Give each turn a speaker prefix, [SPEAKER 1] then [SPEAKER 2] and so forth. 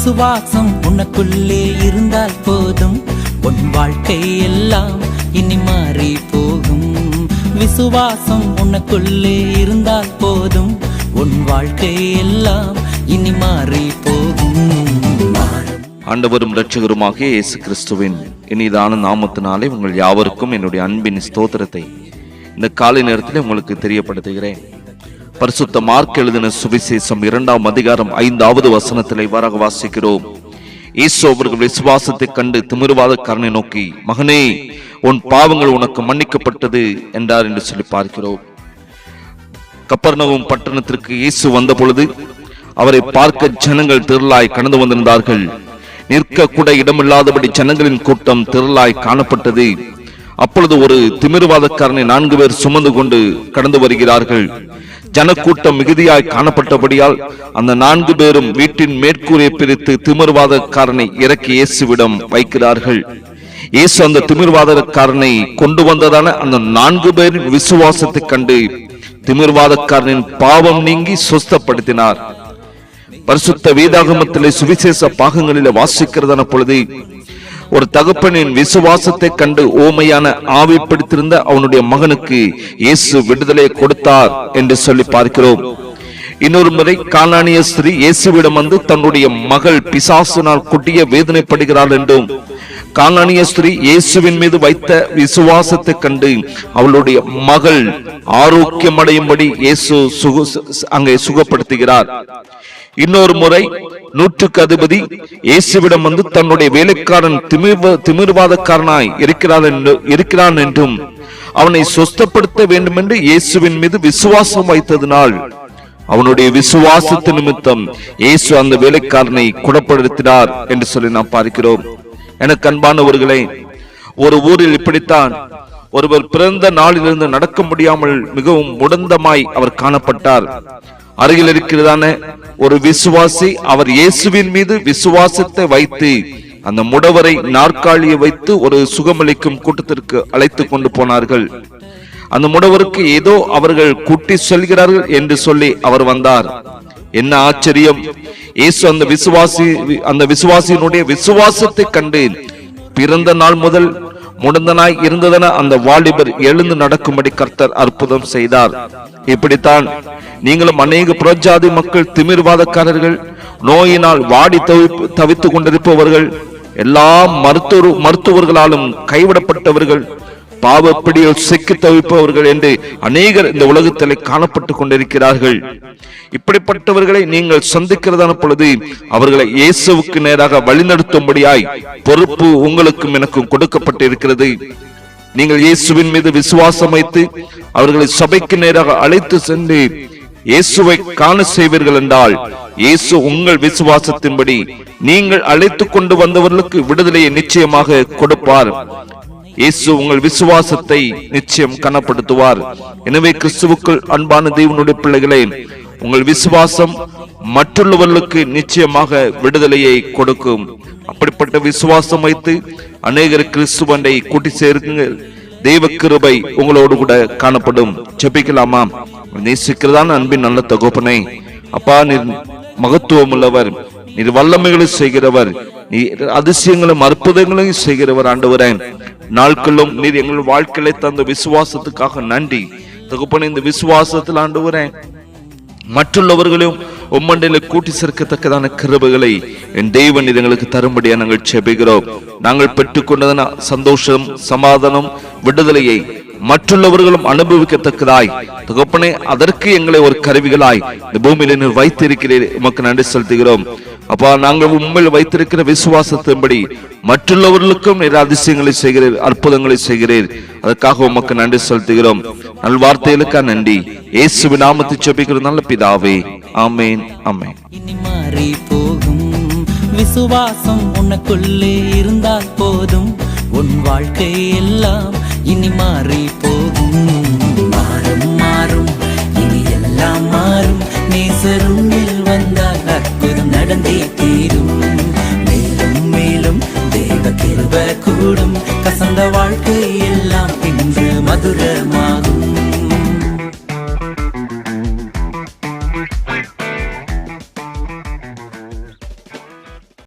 [SPEAKER 1] விசுவாசம் உனக்குள்ளே இருந்தால் போதும். உன் வாழ்க்கை எல்லாம் இனி மாறி போகும். விசுவாசம் உனக்குள்ளே இருந்தால் போதும். உன் வாழ்க்கை எல்லாம் இனி மாறி போகும்.
[SPEAKER 2] ஆண்டவரும் இரட்சகருமாகிய இயேசு கிறிஸ்துவின் இனிதான நாமத்தினாலே உங்கள் யாவருக்கும் என்னுடைய அன்பின் ஸ்தோத்திரத்தை இந்த காலை நேரத்தில் உங்களுக்கு தெரியப்படுத்துகிறேன். பரிசுத்த மார்க் எழுதின சுவிசேஷம் இரண்டாம் அதிகாரம் ஐந்தாவது வசனத்திலே வராக வாசிக்கிறோம். ஈசோ அவர்கள் விசுவாசத்தை கண்டு திமிர்வாதக்காரனை நோக்கி மகனே உன் பாவங்கள் உனக்கு மன்னிக்கப்பட்டது என்றார் என்று சொல்லி பார்க்கிறோம். கப்பர்ணவும் பட்டணத்திற்கு இயேசு வந்த பொழுது அவரை பார்க்க ஜனங்கள் திரளாய் கடந்து வந்திருந்தார்கள். நிற்க கூட இடமில்லாதபடி ஜனங்களின் கூட்டம் திரளாய் காணப்பட்டது. அப்பொழுது ஒரு திமிர்வாதக்காரனை நான்கு பேர் சுமந்து கொண்டு கடந்து வருகிறார்கள். ஜனக்கூட்டம் மிகுதியாய் காணப்பட்டபடியால் அந்த நான்கு பேரும் வீட்டின் மேற்கூரை பிரித்து திமிர்வாதக்காரனை இறக்கி இயேசுவிடம் வைக்கிறார்கள். இயேசு அந்த திமிர்வாதக்காரனை கொண்டு வந்ததான அந்த நான்கு பேரின் விசுவாசத்தை கண்டு திமிர்வாதக்காரனின் பாவம் நீங்கி சுஸ்தப்படுத்தினார். பரிசுத்த வேதாகமத்திலே சுவிசேஷ பாகங்களிலே வாசிக்கிறதான பொழுது ஒரு தகப்பனின் விசுவாசத்தை கண்டு ஓமையான ஆவி பிடித்திருந்த அவனுடைய மகனுக்கு இயேசு விடுதலை கொடுத்தார் என்று சொல்லி பார்க்கிறோம். இன்னொரு முறை காலானிய ஸ்ரீ இயேசுவிடம் வந்து தன்னுடைய மகள் பிசாசினால் கொடிய வேதனைப்படுகிறாள் என்றும் கானானிய ஸ்திரீ இயேசுவின் மீது வைத்த விசுவாசத்தை கண்டு அவளுடைய மகள் ஆரோக்கியமடையும்படி இயேசு சுகு அங்கே சுகப்படுத்துகிறார். இன்னொரு முறை நூற்றுக்கு அதிபதி இயேசுவிடம் வந்து தன்னுடைய வேலைக்காரன் திமிர்வ திமிர்வாதக்காரனாய் இருக்கிறான் என்று இருக்கிறான் என்றும் அவனை சொஸ்தப்படுத்த வேண்டும் என்று இயேசுவின் மீது விசுவாசம் வைத்ததினால் அவனுடைய விசுவாசத்து நிமித்தம் இயேசு அந்த வேலைக்காரனை குணப்படுத்தினார் என்று சொல்லி நாம் பார்க்கிறோம். எனக்கு அன்பானவர்களே ஒரு ஊரில் இப்படித்தான். ஒருவர் பிறந்த நாளிலிருந்து நடக்க முடியாமல் மிகவும் முடந்தமாய் அவர் காணப்பட்டார். அருகில் இருக்கிறதான ஒரு விசுவாசி அவர் இயேசுவின் மீது விசுவாசத்தை வைத்து அந்த முடவரை நாற்காலியை வைத்து ஒரு சுகமளிக்கும் கூட்டத்திற்கு அழைத்து கொண்டு போனார்கள். அந்த முடவருக்கு ஏதோ அவர்கள் கூட்டி சொல்கிறார்கள் என்று சொல்லி அவர் வந்தார். என்ன ஆச்சரியம்? இயேசு அந்த விசுவாசி அந்த விசுவாசியினுடைய விசுவாசத்தை கண்டு பிறந்த நாள் முதல் முடந்தனாய் இருந்ததென அந்த வாலிபர் எழுந்து நடக்கும்படி கர்த்தர் அற்புதம் செய்தார். இப்படித்தான் நீங்களும் அநேக புறஜாதி மக்கள் திமிர்வாதக்காரர்கள் நோயினால் வாடி தவிப்பு தவித்துக் கொண்டிருப்பவர்கள் எல்லா மருத்துவ மருத்துவர்களாலும் கைவிடப்பட்டவர்கள் பாவப்பிடியில் சிக்கி தவிப்பவர்கள் என்று அநேகர் இந்த உலகத்திலே காணப்பட்டு கொண்டிருக்கிறார்கள். இப்படிப்பட்டவர்களை நீங்கள் சந்திக்கிறதான பொழுது அவர்களை இயேசுவுக்கு நேராக வழிநடத்தும்படியாய் பொறுப்பு உங்களுக்கும் எனக்கும் கொடுக்கப்பட்டிருக்கிறது. நீங்கள் இயேசுவின் மீது விசுவாசம் வைத்து அவர்களை சபைக்கு நேராக அழைத்து சென்று இயேசுவை காண செய்வீர்கள் என்றால் இயேசு உங்கள் விசுவாசத்தின்படி நீங்கள் அழைத்து கொண்டு வந்தவர்களுக்கு விடுதலையை நிச்சயமாக கொடுப்பார். இயேசு உங்கள் விசுவாசத்தை நிச்சயம் கனப்படுத்துவார். எனவே கிறிஸ்துவுக்குள் அன்பான தேவனுடைய பிள்ளைகளே உங்கள் விசுவாசம் மற்றுள்ளவர்களுக்கு நிச்சயமாக விடுதலையை கொடுக்கும். அப்படிப்பட்ட விசுவாசம் வைத்து அநேகர் கிறிஸ்துவண்டை கூட்டி சேர்க்குங்கள். தெய்வ கிருபை உங்களோடு கூட காணப்படும். ஜெபிக்கலாமா? நேசிக்கிறதான அன்பின் நல்ல தகப்பனை அப்பா நீர் மகத்துவம் உள்ளவர் நீர் வல்லமைகளை செய்கிறவர் நீர் அதிசயங்களும் அற்புதங்களையும் செய்கிறவர் ஆண்டவரேன் நாட்களும் நீர் எங்கள் வாழ்க்கையில தந்த விசுவாசத்துக்காக நன்றி. தகப்பனை இந்த விசுவாசத்தில் ஆண்டவரேன் மற்றுள்ளவர்களையும் உம்மண்டையில கூட்டி சேர்க்கத்தக்கதான கிருபைகளை என் தெய்வன் இது எங்களுக்கு தரும்படியா நாங்கள் செபிக்கிறோம் நாங்கள் பெற்றுக்கொண்டதன சந்தோஷம் சமாதானம் விடுதலையை மற்றுள்ளவர்களும் அனுபவிக்கத்தக்கதாய். தகப்பனே அதற்கு எங்களை ஒரு கருவிகளாய். இந்த பூமியில நீர் வைத்திருக்கிறீர் உமக்கு நன்றி செலுத்துகிறோம். அப்பா நாங்கள் உண்மையில் வைத்திருக்கிற விசுவாசத்தின்படி மற்றுள்ளவர்களுக்கும் நீர் அதிசயங்களை செய்கிறீர் அற்புதங்களை செய்கிறீர். அதற்காக உமக்கு நன்றி செலுத்துகிறோம். நல் வார்த்தைகளுக்கா நன்றி. இயேசு நாமத்தை செபிக்கிறது நல்ல பிதாவே. ஆமேன் ஆமேன்.
[SPEAKER 1] விசுவாசம் உனக்குள்ளே இருந்தால் போதும். உன் வாழ்க்கை எல்லாம் இனி மாறி போகும். மாறும் மாறும். இனி எல்லாம் மாறும். நேசரும்